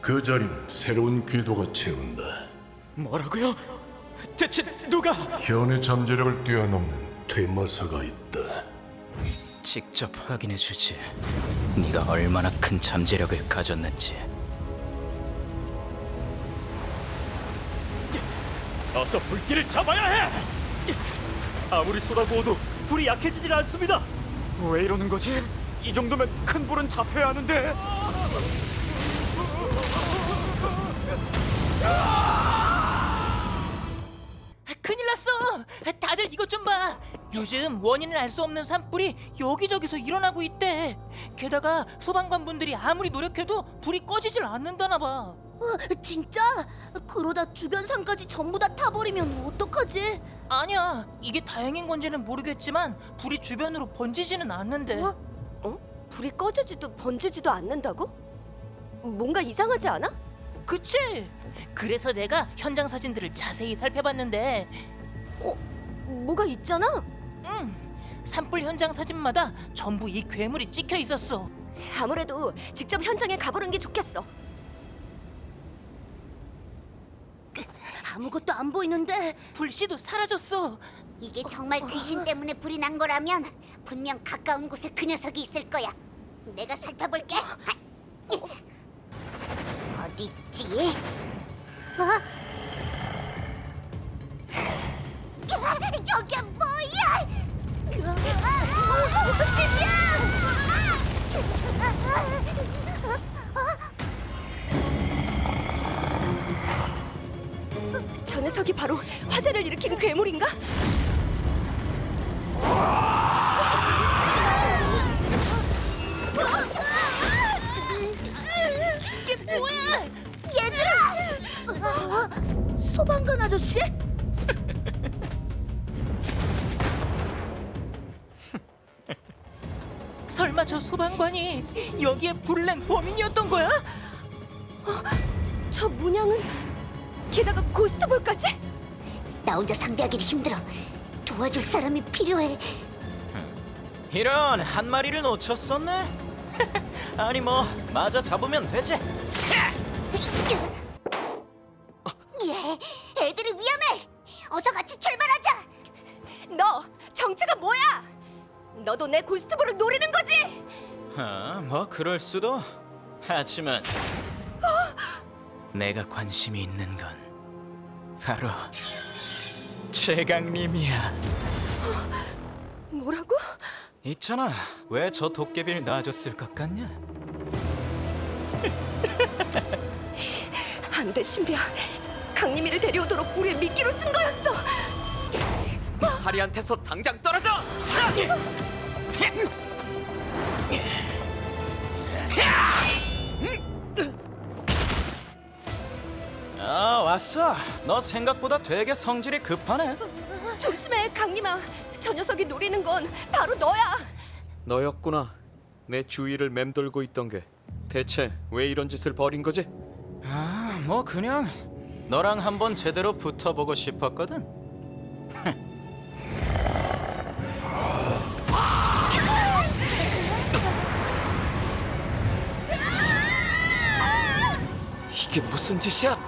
그 자리는 새로운 궤도가 채운다. 뭐라고요? 대체 누가? 현의 잠재력을 뛰어넘는 퇴마사가 있다. 직접 확인해 주지. 네가 얼마나 큰 잠재력을 가졌는지. 어서 불길을 잡아야 해! 아무리 쏟아부어도 불이 약해지질 않습니다. 왜 이러는 거지? 이 정도면 큰 불은 잡혀야 하는데. 큰일 났어! 다들 이것 좀 봐! 요즘 원인을 알 수 없는 산불이 여기저기서 일어나고 있대! 게다가 소방관 분들이 아무리 노력해도 불이 꺼지질 않는다나 봐! 어, 진짜? 그러다 주변 산까지 전부 다 타버리면 어떡하지? 아니야, 이게 다행인 건지는 모르겠지만 불이 주변으로 번지지는 않는데 어? 어? 불이 꺼지지도 번지지도 않는다고? 뭔가 이상하지 않아? 그치? 그래서 내가 현장 사진들을 자세히 살펴봤는데 어? 뭐가 있잖아? 응, 산불 현장 사진마다 전부 이 괴물이 찍혀 있었어 아무래도 직접 현장에 가보는 게 좋겠어. 아무것도 안 보이는데 불씨도 사라졌어 이게 정말 귀신 때문에 불이 난 거라면 분명 가까운 곳에 그 녀석이 있을 거야. 내가 살펴볼게. 어 디 있지? 어? 저게 뭐야? 저 녀석이 바로 화재를 일으킨 괴물인가? 소방관 아저씨? 설마 저 소방관이 여기에 불을 낸 범인이었던 거야? 저 문양은 게다가 고스트볼까지? 나 혼자 상대하기는 힘들어. 도와줄 사람이 필요해. 이런 한 마리를 놓쳤었네. 아니 뭐 맞아 잡으면 되지. 예, 애들이 위험해. 어서 같이 출발하자. 너 정체가 뭐야? 너도 내 고스트볼을 노리는 거지? 아, 뭐 그럴 수도. 하지만 내가 관심이 있는 건 바로 최강님이야. 뭐라고? 있잖아. 왜 저 도깨비를 놔줬을 것 같냐? 안 돼, 신비야. 강림이를 데려오도록 우리를 미끼로 쓴 거였어. 하리한테서 당장 떨어져! 아 왔어. 너 생각보다 되게 성질이 급하네. 조심해, 강림아. 저 녀석이 노리는 건 바로 너야. 너였구나. 내 주위를 맴돌고 있던 게 대체 왜 이런 짓을 벌인 거지? 아, 뭐 그냥 너랑 한번 제대로 붙어보고 싶었거든. 이게 무슨 짓이야?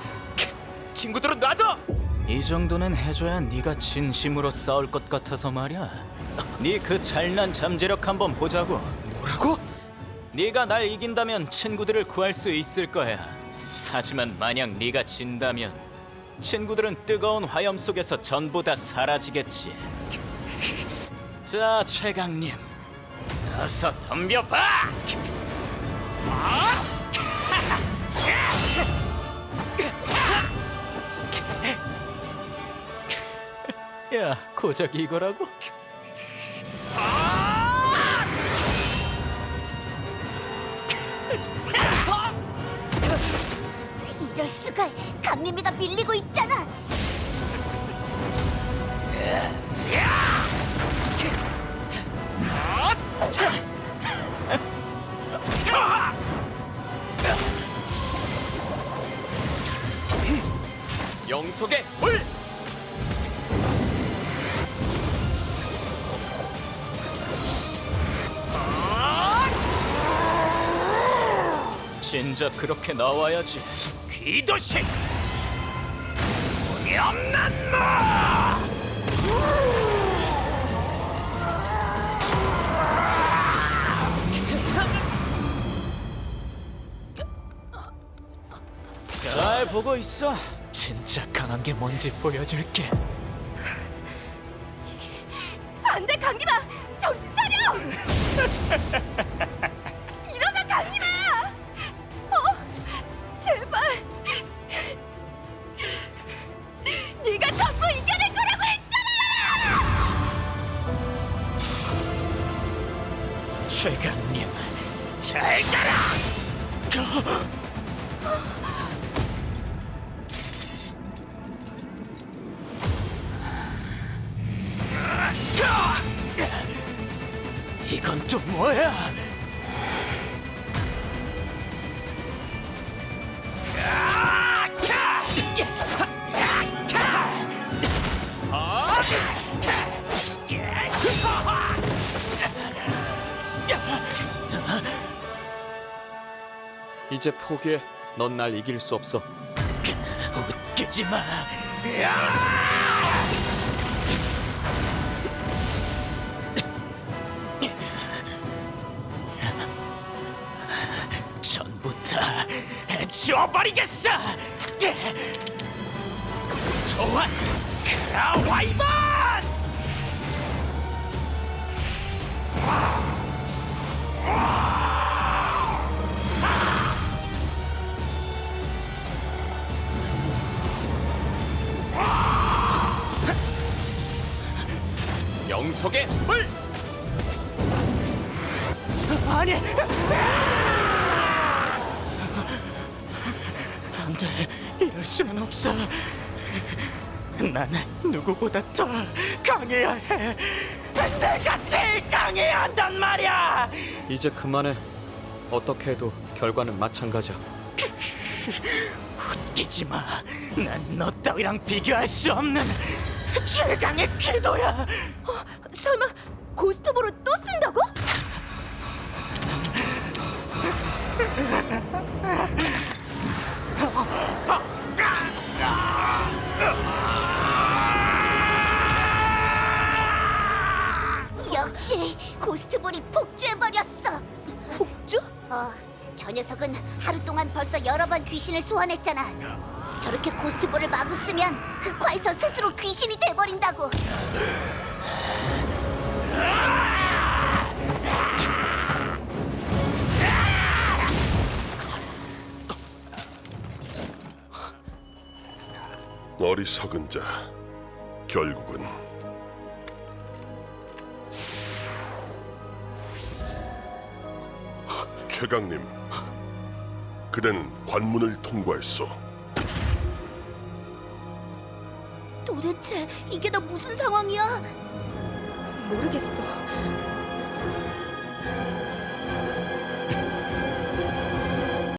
친구들은 놔둬! 이 정도는 해줘야 네가 진심으로 싸울 것 같아서 말이야. 네 그 잘난 잠재력 한번 보자고. 뭐라고? 네가 날 이긴다면 친구들을 구할 수 있을 거야. 하지만 만약 네가 진다면 친구들은 뜨거운 화염 속에서 전부 다 사라지겠지. 자, 최강님, 어서 덤벼봐. 야, 고작 이거라고? 이럴 수가. 강림이가 밀리고 있잖아. 영속의 불! 진작 그렇게 나와야지. 귀도식 운이 없는 마 잘 보고 있어. 진짜 강한 게 뭔지 보여줄게. 또 뭐야? 이제 포기해. 넌 날 이길 수 없어. 웃기지 마. 해치워버리겠어. 소환 크라와이번. 영속의 불! 아니. 돼, 이럴 수는 없어. 나는 누구보다 더 강해야 해. 내가 제일 강해야 한단 말이야. 이제 그만해. 어떻게 해도 결과는 마찬가지야. 웃기지 마. 난 너 따위랑 비교할 수 없는 최강의 궤도야. 설마 고스트보를 또 어, 저 녀석은 하루 동안 벌써 여러 번 귀신을 소환했잖아. 저렇게 고스트볼을 마구 쓰면 흑화해서 스스로 귀신이 돼버린다고. 어리석은 자 결국은 최강님 그대는 관문을 통과했소 도대체 이게 다 무슨 상황이야? 모르겠어